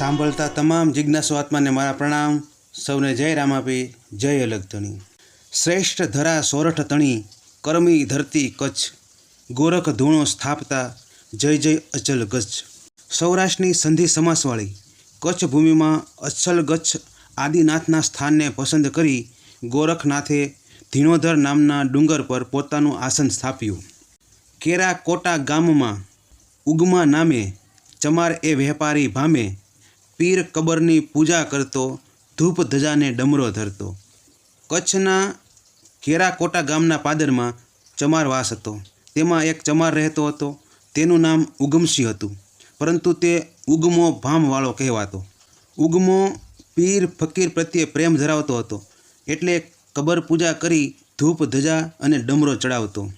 સાંભળતા તમામ જિજ્ઞાસુ આત્માને મારા પ્રણામ. સૌને જય રામ આપી જય અલગ ધણી શ્રેષ્ઠ ધરા સોરઠ તણી, કરમી ધરતી કચ્છ. ગોરખ ધૂણો સ્થાપતા, જય જય અચલ ગચ્છ. સૌરાષ્ટ્રની સંધિ સમાસવાળી, કચ્છ ભૂમિમાં અચલ ગચ્છ આદિનાથના સ્થાનને પસંદ કરી ગોરખનાથે ધીણોધર નામના ડુંગર પર પોતાનું આસન સ્થાપ્યું. કેરા કોટા ગામમાં ઉગમા નામે ચમાર એ વેપારી ભામે પીર કબરની પૂજા કરતો, ધૂપ ધજાને ડમરો ધરતો. કચ્છના કેરાકોટા ગામના પાદરમાં ચમાર વાસ હતો. તેમાં એક ચમાર રહેતો હતો. તેનું નામ ઉગમસિંહ હતું. પરંતુ તે ઉગમો ભામવાળો કહેવાતો. ઉગમો પીર ફકીર પ્રત્યે પ્રેમ ધરાવતો હતો. એટલે કબર પૂજા કરી ધૂપ ધજા અને ડમરો ચડાવતો.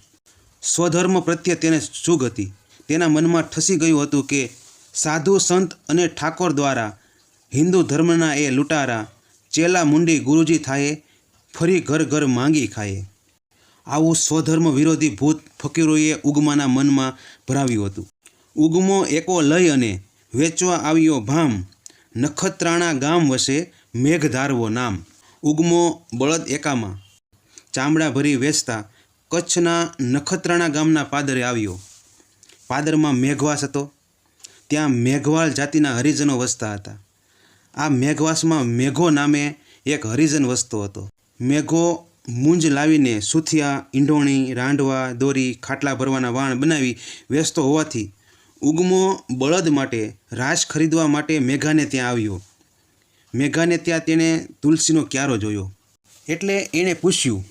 સ્વધર્મ પ્રત્યે તેને સુગ હતી. તેના મનમાં ઠસી ગયું હતું કે સાધુ સંત અને ઠાકોર દ્વારા હિન્દુ ધર્મના એ લૂંટારા, ચેલા મુંડી ગુરુજી થાય, ફરી ઘર ઘર માંગી ખાય. આવું સ્વધર્મ વિરોધી ભૂત ફકીરોએ ઉગમાના મનમાં ભરાવ્યું હતું. ઉગમો એકો લઈ અને વેચવા આવ્યો ભામ, નખત્રાણા ગામ વસે મેઘધારવો નામ. ઉગમો બળદ એકામાં ચામડા ભરી વેચતા કચ્છના નખત્રાણા ગામના પાદરે આવ્યો. પાદરમાં મેઘવાસ હતો. ત્યાં મેઘવાળ જાતિના હરિજનો વસતા હતા. આ મેઘવાસમાં મેઘો નામે એક હરિજન વસતો હતો. મેઘો મૂંજ લાવીને સુથિયા ઈંઢોણી રાંડવા, દોરી, ખાટલા ભરવાના વાણ બનાવી વેચતો હોવાથી ઉગમો બળદ માટે રાશ ખરીદવા માટે મેઘાને ત્યાં આવ્યો. મેઘાને ત્યાં તેણે તુલસીનો ક્યારો જોયો. એટલે એણે પૂછ્યું,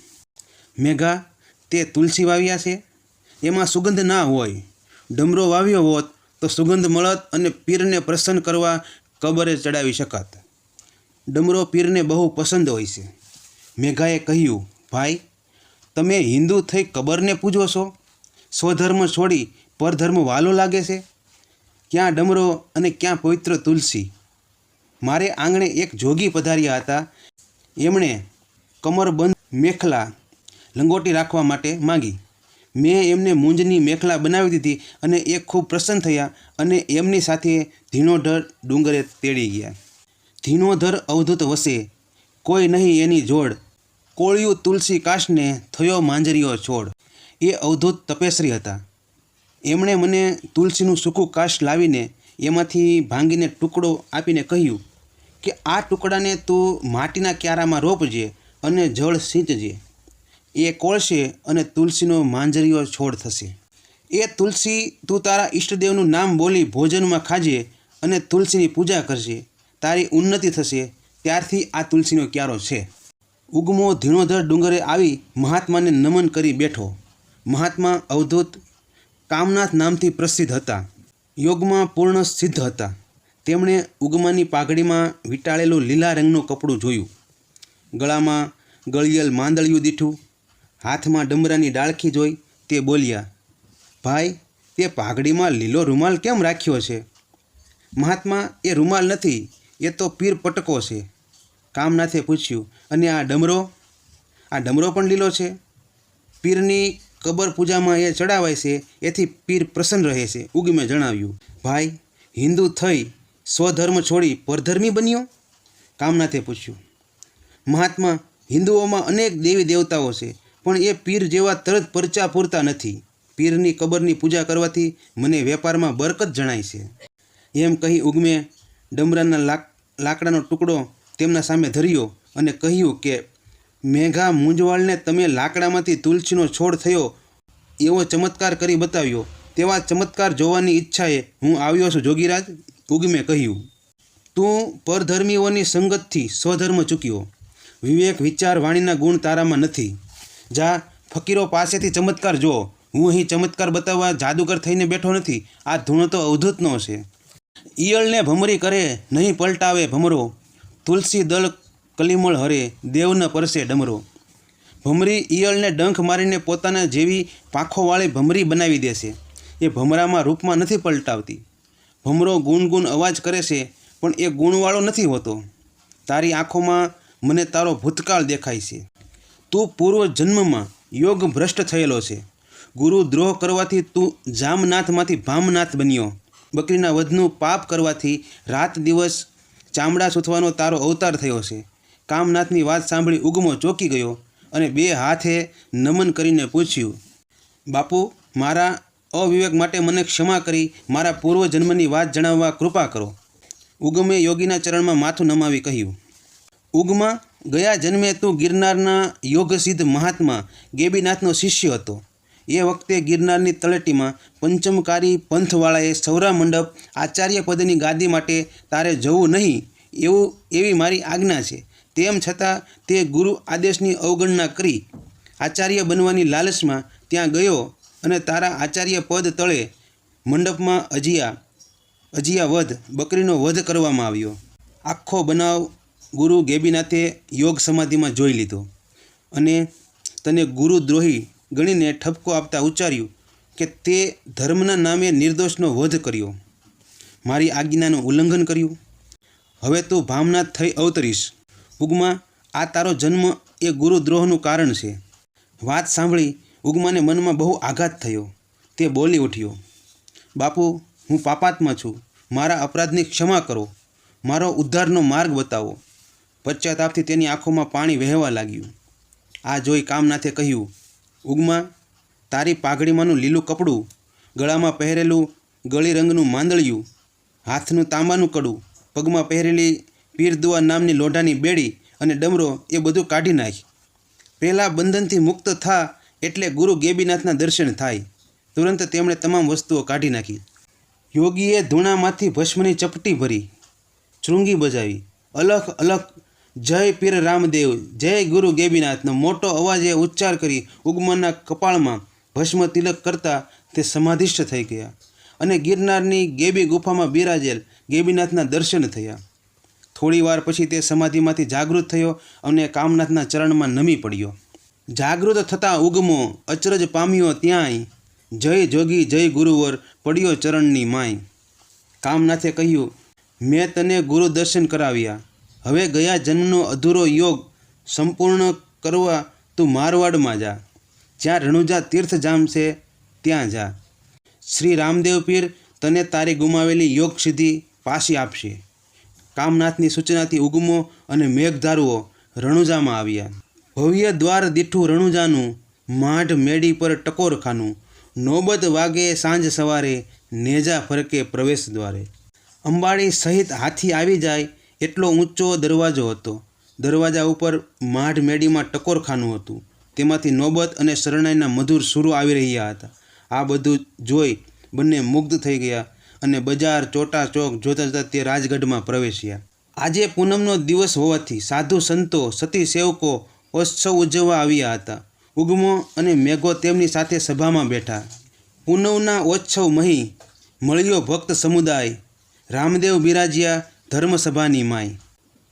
મેઘા, તે તુલસી વાવ્યા છે? એમાં સુગંધ ના હોય. ડમરો વાવ્યો હોત તો સુગંધ મળત અને પીરને પ્રસન્ન કરવા કબરે ચડાવી શકાત. ડમરો પીરને બહુ પસંદ હોય છે. મેઘાએ કહ્યું, ભાઈ, તમે હિન્દુ થઈ કબરને પૂજો છો? સ્વધર્મ છોડી પરધર્મ વાલો લાગે છે? ક્યાં ડમરો અને ક્યાં પવિત્ર તુલસી? મારે આંગણે એક જોગી પધાર્યા હતા. એમણે કમરબંધ મેખલા લંગોટી રાખવા માટે માંગી. મેં એમને મૂંજની મેખલા બનાવી દીધી અને એ ખૂબ પ્રસન્ન થયા અને એમની સાથે ધીણોધર ડુંગરે તેડી ગયા. ધીણોધર અવધૂત વસે, કોઈ નહીં એની જોડ. કોળિયું તુલસી કાશને થયો માંજરીઓ છોડ. એ અવધૂત તપેશ્રી હતા. એમણે મને તુલસીનું સૂકું કાશ લાવીને એમાંથી ભાંગીને ટુકડો આપીને કહ્યું કે, આ ટુકડાને તું માટીના ક્યારામાં રોપજે અને જળ સિંચજે. એ કોળશે અને તુલસીનો માંજરીઓ છોડ થશે. એ તુલસી તું તારા ઈષ્ટદેવનું નામ બોલી ભોજનમાં ખાજે અને તુલસીની પૂજા કરજે. તારી ઉન્નતિ થશે. ત્યારથી આ તુલસીનો ક્યારો છે. ઉગમો ધીણોધર ડુંગરે આવી મહાત્માને નમન કરી બેઠો. મહાત્મા અવધૂત કામનાથ નામથી પ્રસિદ્ધ હતા. યોગમાં પૂર્ણ સિદ્ધ હતા. તેમણે ઉગમાની પાઘડીમાં વીંટાળેલું લીલા રંગનું કપડું જોયું. ગળામાં ગળિયલ માંદળિયું દીઠું હાથમાં ડમરાની ડાળખી જોઈ તે બોલ્યા, ભાઈ તે પાઘડીમાં લીલો રૂમાલ કેમ રાખ્યો છે? મહાત્મા, એ રૂમાલ નથી, એ તો પીર પટકો છે. કામનાથે પૂછ્યું, અને આ ડમરો? આ ડમરો પણ લીલો છે? પીરની કબર પૂજામાં એ ચડાવાય છે, એથી પીર પ્રસન્ન રહે છે ઉગમે જણાવ્યું. ભાઈ, હિન્દુ થઈ સ્વધર્મ છોડી પરધર્મી બન્યો? કામનાથે પૂછ્યું. મહાત્મા, હિન્દુઓમાં અનેક દેવી દેવતાઓ છે પણ એ પીર જેવા તરત પરચા પૂરતા નથી. પીરની કબરની પૂજા કરવાથી મને વેપારમાં બરકત જણાય છે. એમ કહી ઉગમે ડમરાના લાક, લાકડાનો ટુકડો તેમના સામે ધર્યો અને કહ્યું કે, મેઘા મૂંઝવાળને તમે લાકડામાંથી તુલસીનો છોડ થયો એવો ચમત્કાર કરી બતાવ્યો. તેવા ચમત્કાર જોવાની ઈચ્છાએ હું આવ્યો છું. જોગીરાજ ઉગમે કહ્યું, તું પરધર્મીઓની સંગતથી સ્વધર્મ ચૂક્યો. વિવેક વિચાર વાણીના ગુણ તારામાં નથી. જા, ફકીરો પાસેથી ચમત્કાર જો હું અહીં ચમત્કાર બતાવવા જાદુગર થઈને બેઠો નથી. આ ધૂણો તો અવધૂતનો છે. ઈયળને ભમરી કરે, નહીં પલટાવે ભમરો. તુલસી દળ કલીમળ હરે, દેવને પરસે ડમરો. ભમરી ઈયળને ડંખ મારીને પોતાના જેવી પાંખોવાળી ભમરી બનાવી દેશે. એ ભમરામાં રૂપમાં નથી પલટાવતી. ભમરો ગુણગુણ અવાજ કરે છે, પણ એ ગુણવાળો નથી હોતો. તારી આંખોમાં મને તારો ભૂતકાળ દેખાય છે. તું પૂર્વ જન્મમાં યોગ ભ્રષ્ટ થયેલો છે. ગુરુ દ્રોહ કરવાથી તું જામનાથમાંથી ભામનાથ બન્યો. બકરીના વધનું પાપ કરવાથી રાત દિવસ ચામડા સૂથવાનો તારો અવતાર થયો છે. કામનાથની વાત સાંભળી ઉગમો ચોંકી ગયો અને બે હાથે નમન કરીને પૂછ્યું, બાપુ, મારા અવિવેક માટે મને ક્ષમા કરી મારા પૂર્વજન્મની વાત જણાવવા કૃપા કરો. ઉગમે યોગીના ચરણમાં માથું નમાવી કહ્યું, ઉગમાં ગયા જન્મે તું ગિરનારના યોગસિદ્ધ મહાત્મા ગેબીનાથનો શિષ્ય હતો. એ વખતે ગિરનારની તળેટીમાં પંચમકારી પંથવાળાએ સૌરા મંડપ આચાર્ય પદની ગાદી માટે તારે જવું નહીં એવું એવી મારી આજ્ઞા છે. તેમ છતાં તે ગુરુ આદેશની અવગણના કરી આચાર્ય બનવાની લાલચમાં ત્યાં ગયો અને તારા આચાર્ય પદ તળે મંડપમાં અજિયા અજિયા વધ, બકરીનો વધ કરવામાં આવ્યો. આખો બનાવ ગુરુ ગેબીનાથે યોગ સમાધિમાં જોઈ લીધો અને તને ગુરુદ્રોહી ગણીને ઠપકો આપતા ઉચ્ચાર્યું કે તે ધર્મના નામે નિર્દોષનો વધ કર્યો. મારી આજ્ઞાનું ઉલ્લંઘન કર્યું. હવે તું ભામનાથ થઈ અવતરીશ. ઉગમાં, આ તારો જન્મ એ ગુરુદ્રોહનું કારણ છે. વાત સાંભળી ઉગમાને મનમાં બહુ આઘાત થયો. તે બોલી ઉઠ્યો, બાપુ, હું પાપાત્મા છું. મારા અપરાધની ક્ષમા કરો. મારો ઉદ્ધારનો માર્ગ બતાવો. પશ્ચાતાપથી તેની આંખોમાં પાણી વહેવા લાગ્યું. આ જોઈ કામનાથે કહ્યું, ઉગમાં, તારી પાઘડીમાંનું લીલું કપડું, ગળામાં પહેરેલું ગળી રંગનું માંદળિયું, હાથનું તાંબાનું કડું, પગમાં પહેરેલી પીરદુઆ નામની લોઢાની બેડી અને ડમરો એ બધું કાઢી નાખ. પહેલાં બંધનથી મુક્ત થા એટલે ગુરુ ગેબીનાથના દર્શન થાય. તુરંત તેમણે તમામ વસ્તુઓ કાઢી નાખી. યોગીએ ધૂણામાંથી ભસ્મની ચપટી ભરી શૃંગી બજાવી, અલખ અલખ જય પીર રામદેવ, જય ગુરુ ગેબીનાથનો મોટો અવાજે ઉચ્ચાર કરી ઉગમનના કપાળમાં ભસ્મ તિલક કરતા તે સમાધિષ્ઠ થઈ ગયા અને ગિરનારની ગેબી ગુફામાં બિરાજેલ ગેબીનાથના દર્શન થયા. થોડી વાર પછી તે સમાધિમાંથી જાગૃત થયો અને કામનાથના ચરણમાં નમી પડ્યો. જાગૃત થતાં ઉગમો અચરજ પામ્યો ત્યાંય, જય જોગી, જય ગુરુવર, પડ્યો ચરણની માય. કામનાથે કહ્યું, મેં તને ગુરુ દર્શન કરાવ્યા. હવે ગયા જન્મનો અધૂરો યોગ સંપૂર્ણ કરવા તું મારવાડમાં જા. જ્યાં રણુજા તીર્થજામ છે, ત્યાં જા. શ્રી રામદેવ પીર તને તારી ગુમાવેલી યોગ સિદ્ધિ પાછી આપશે. કામનાથની સૂચનાથી ઉગમો અને મેઘધારુઓ રણુજામાં આવ્યા. ભવ્ય દ્વાર દીઠું રણુજાનું માઢ મેડી પર ટકોરખાનું નોબત વાગે સાંજ સવારે નેજા ફરકે પ્રવેશ દ્વારે. અંબાડી સહિત હાથી આવી જાય એટલો ઊંચો દરવાજો હતો. દરવાજા ઉપર માઢ મેડીમાં ટકોરખાનું હતું. તેમાંથી નોબત અને શરણાઈના મધુર સુરો આવી રહ્યા હતા. આ બધું જોઈ બંને મુગ્ધ થઈ ગયા અને બજાર, ચોટા ચોક જોતા જોતા તે રાજગઢમાં પ્રવેશ્યા. આજે પૂનમનો દિવસ હોવાથી સાધુ સંતો, સતી સેવકો ઉત્સવ ઉજવવા આવ્યા હતા. ઉગમો અને મેઘો તેમની સાથે સભામાં બેઠા. પૂનમના ઓત્સવ મહી મળ્યો ભક્ત સમુદાય. રામદેવ બિરાજ્યા ધર્મસભાની માય.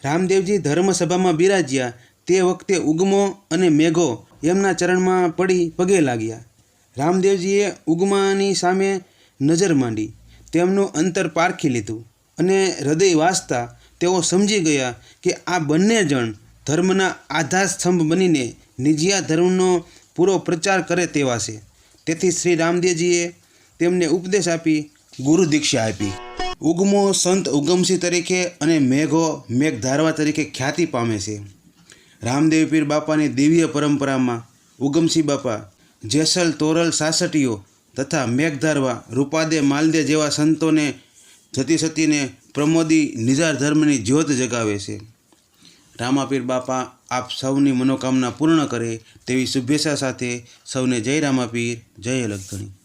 રામદેવજી ધર્મસભામાં બિરાજ્યા. તે વખતે ઉગમો અને મેઘો એમના ચરણમાં પડી પગે લાગ્યા. રામદેવજીએ ઉગમાની સામે નજર માંડી. તેમનું અંતર પારખી લીધું અને હૃદય વાંચતા તેઓ સમજી ગયા કે આ બંને જણ ધર્મના આધારસ્તંભ બનીને નિજિયા ધર્મનો પૂરો પ્રચાર કરે તેવા છે. તેથી શ્રી રામદેવજીએ તેમને ઉપદેશ આપી ગુરુ દીક્ષા આપી. ઉગમો સંત ઉગમસિંહ તરીકે અને મેઘો મેઘધારવા તરીકે ખ્યાતિ પામે છે. રામદેવ પીર બાપાની દિવ્ય પરંપરામાં ઉગમસિંહ બાપા જેસલ તોરલ સાસટીઓ તથા મેઘધારવા રૂપાદે માલદે જેવા સંતોને જતી સતીને પ્રમોદી નિજાર ધર્મની જ્યોત જગાવે છે. રામાપીર બાપા આપ સૌની મનોકામના પૂર્ણ કરે તેવી શુભેચ્છા સાથે સૌને જય રામાપીર જય અલગધણી.